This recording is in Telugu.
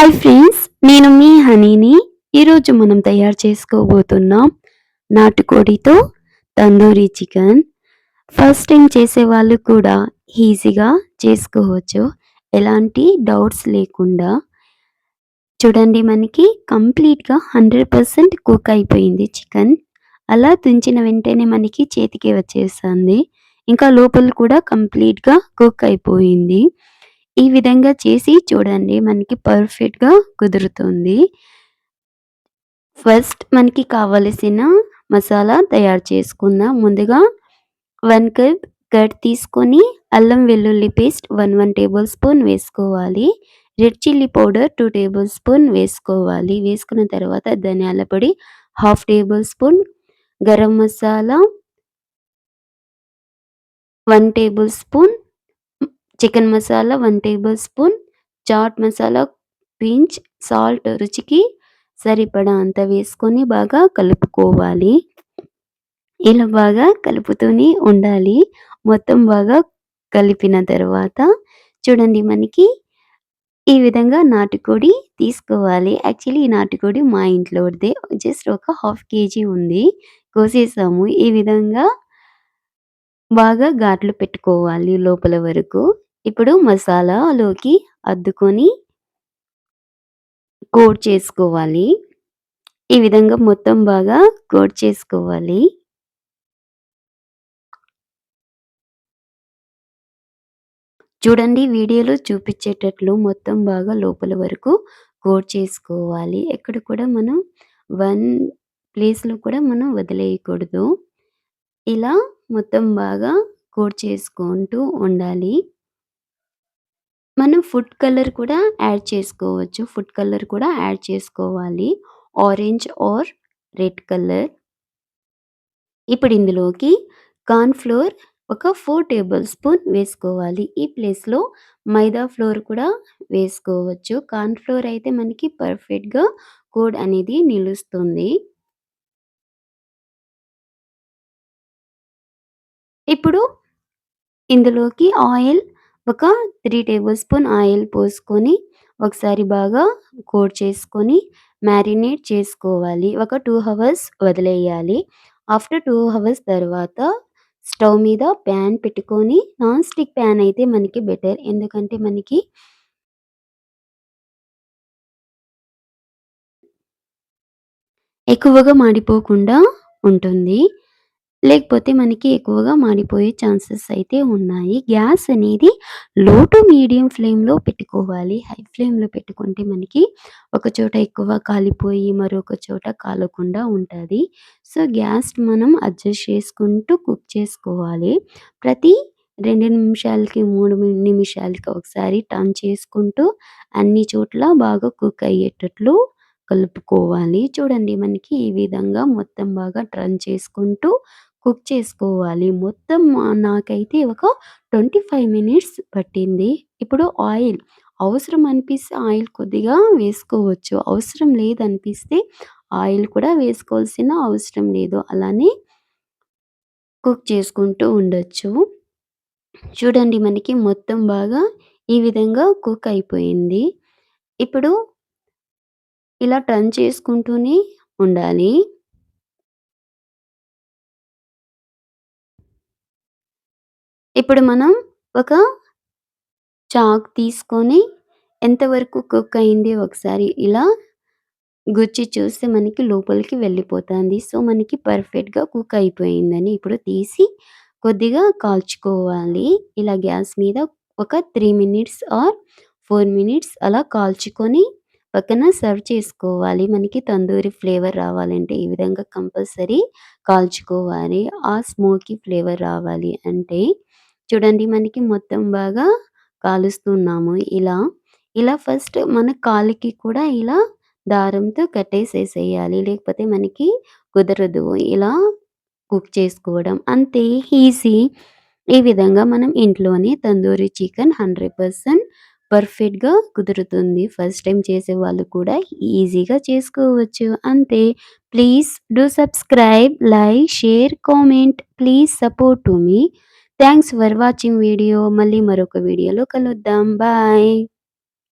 హాయ్ ఫ్రెండ్స్ నేను మీ హనీని. ఈరోజు మనం తయారు చేసుకోబోతున్నాం నాటుకోడితో తందూరి చికెన్. ఫస్ట్ టైం చేసే వాళ్ళు కూడా ఈజీగా చేసుకోవచ్చు. ఎలాంటి డౌట్స్ లేకుండా. చూడండి మనకి కంప్లీట్గా హండ్రెడ్ పర్సెంట్ కుక్ అయిపోయింది చికెన్. అలా తుంచిన వెంటనే మనకి చేతికి వచ్చేస్తుంది. ఇంకా లోపల కూడా కంప్లీట్గా కుక్ అయిపోయింది. ఈ విధంగా చేసి చూడండి మనకి పర్ఫెక్ట్‌గా కుదురుతుంది. ఫస్ట్ మనకి కావలసిన మసాలా తయారు చేసుకుందాం. ముందుగా వన్ కప్ కట్ తీసుకొని అల్లం వెల్లుల్లి పేస్ట్ 1, 1 టేబుల్ స్పూన్ వేసుకోవాలి. Red chilli powder two tablespoon వేసుకోవాలి. వేసుకున్న తర్వాత ధనియాల పొడి half tablespoon, garam masala one tablespoon chicken masala one tablespoon, chaat masala pinch, salt రుచికి సరిపడా అంత వేసుకొని బాగా కలుపుకోవాలి. ఇలా బాగా కలుపుతూనే ఉండాలి. మొత్తం బాగా కలిపిన తర్వాత చూడండి మనకి ఈ విధంగా నాటుకోడి తీసుకోవాలి. యాక్చువల్లీ ఈ నాటుకోడి మా ఇంట్లోదే జస్ట్ ఒక హాఫ్ కేజీ ఉంది. కోసేసాము. ఈ విధంగా బాగా ఘాట్లు పెట్టుకోవాలి లోపల వరకు. ఇప్పుడు మసాలాలోకి అద్దుకొని కోట్ చేసుకోవాలి. ఈ విధంగా మొత్తం బాగా కోట్ చేసుకోవాలి. చూడండి వీడియోలో చూపించేటట్లు మొత్తం బాగా లోపల వరకు కోట్ చేసుకోవాలి. ఎక్కడ కూడా మనం వన్ ప్లేస్‌లో కూడా మనం వదిలేయకూడదు. ఇలా మొత్తం బాగా కోట్ చేసుకుంటూ ఉండాలి. మనం ఫుడ్ కలర్ కూడా యాడ్ చేసుకోవచ్చు. ఫుడ్ కలర్ కూడా యాడ్ చేసుకోవాలి. Orange or red colour. ఇప్పుడు ఇందులోకి కార్న్ ఫ్లోర్ ఒక 4 టేబుల్ స్పూన్ వేసుకోవాలి. ఈ ప్లేస్‌లో మైదా ఫ్లోర్ కూడా వేసుకోవచ్చు. కార్న్ ఫ్లోర్ అయితే మనకి పర్ఫెక్ట్‌గా కోడ్ అనేది నిలుస్తుంది. ఇప్పుడు ఇందులోకి ఆయిల్ ఒక త్రీ టేబుల్ స్పూన్ ఆయిల్ పోసుకొని ఒకసారి బాగా కోట్ చేసుకొని మ్యారినేట్ చేసుకోవాలి. ఒక టూ హవర్స్ వదిలేయాలి. ఆఫ్టర్ టూ హవర్స్ తర్వాత స్టవ్ మీద ప్యాన్ పెట్టుకొని నాన్ స్టిక్ ప్యాన్ అయితే మనకి బెటర్. ఎందుకంటే మనకి ఎక్కువగా మాడిపోకుండా ఉంటుంది. లేకపోతే మనకి ఎక్కువగా మాడిపోయే ఛాన్సెస్ అయితే ఉన్నాయి. గ్యాస్ అనేది లో టు మీడియం ఫ్లేమ్‌లో పెట్టుకోవాలి. హై ఫ్లేమ్‌లో పెట్టుకుంటే మనకి ఒక చోట ఎక్కువ కాలిపోయి మరొక చోట కాలకుండా ఉంటుంది సో, గ్యాస్ మనం అడ్జస్ట్ చేసుకుంటూ కుక్ చేసుకోవాలి. ప్రతి రెండు నిమిషాలకి, మూడు నిమిషాలకి ఒకసారి టర్న్ చేసుకుంటూ అన్ని చోట్ల బాగా కుక్ అయ్యేటట్లు కలుపుకోవాలి. చూడండి మనకి ఈ విధంగా మొత్తం బాగా టర్న్ చేసుకుంటూ కుక్ చేసుకోవాలి. మొత్తం నాకైతే ఒక 25 మినిట్స్ పట్టింది. ఇప్పుడు ఆయిల్ అవసరం అనిపిస్తే ఆయిల్ కొద్దిగా వేసుకోవచ్చు. అవసరం లేదనిపిస్తే ఆయిల్ కూడా వేసుకోవాల్సిన అవసరం లేదు. అలానే కుక్ చేసుకుంటూ ఉండొచ్చు. చూడండి మనకి మొత్తం బాగా ఈ విధంగా కుక్ అయిపోయింది. ఇప్పుడు ఇలా టర్న్ చేసుకుంటూనే ఉండాలి. ఇప్పుడు మనం ఒక చాక్ తీసుకొని ఎంతవరకు కుక్ అయింది ఒకసారి ఇలా గుచ్చి చూస్తే మనకి లోపలికి వెళ్ళిపోతుంది. సో, మనకి పర్ఫెక్ట్‌గా కుక్ అయిపోయిందని ఇప్పుడు తీసి కొద్దిగా కాల్చుకోవాలి. ఇలా గ్యాస్ మీద ఒక three minutes or four minutes అలా కాల్చుకొని పక్కన సర్వ్ చేసుకోవాలి. మనకి తందూరి ఫ్లేవర్ రావాలంటే ఈ విధంగా కంపల్సరీ కాల్చుకోవాలి. ఆ స్మోకీ ఫ్లేవర్ రావాలి అంటే చూడండి మనకి మొత్తం బాగా కాలుస్తున్నాము ఇలా. ఇలా ఫస్ట్ మన కాలికి కూడా ఇలా దారంతో కట్టేసేసేయాలి. లేకపోతే మనకి కుదరదు. ఇలా కుక్ చేసుకోవడం. అంతే ఈజీ. ఈ విధంగా మనం ఇంట్లోనే తందూరి చికెన్ 100% పర్ఫెక్ట్‌గా కుదురుతుంది. ఫస్ట్ టైం చేసే వాళ్ళు కూడా ఈజీగా చేసుకోవచ్చు. అంతే. Please do subscribe, like, share, comment. Please support to me. Thanks for watching video. మళ్ళీ మరొక వీడియోలో కలుద్దాం. బాయ్.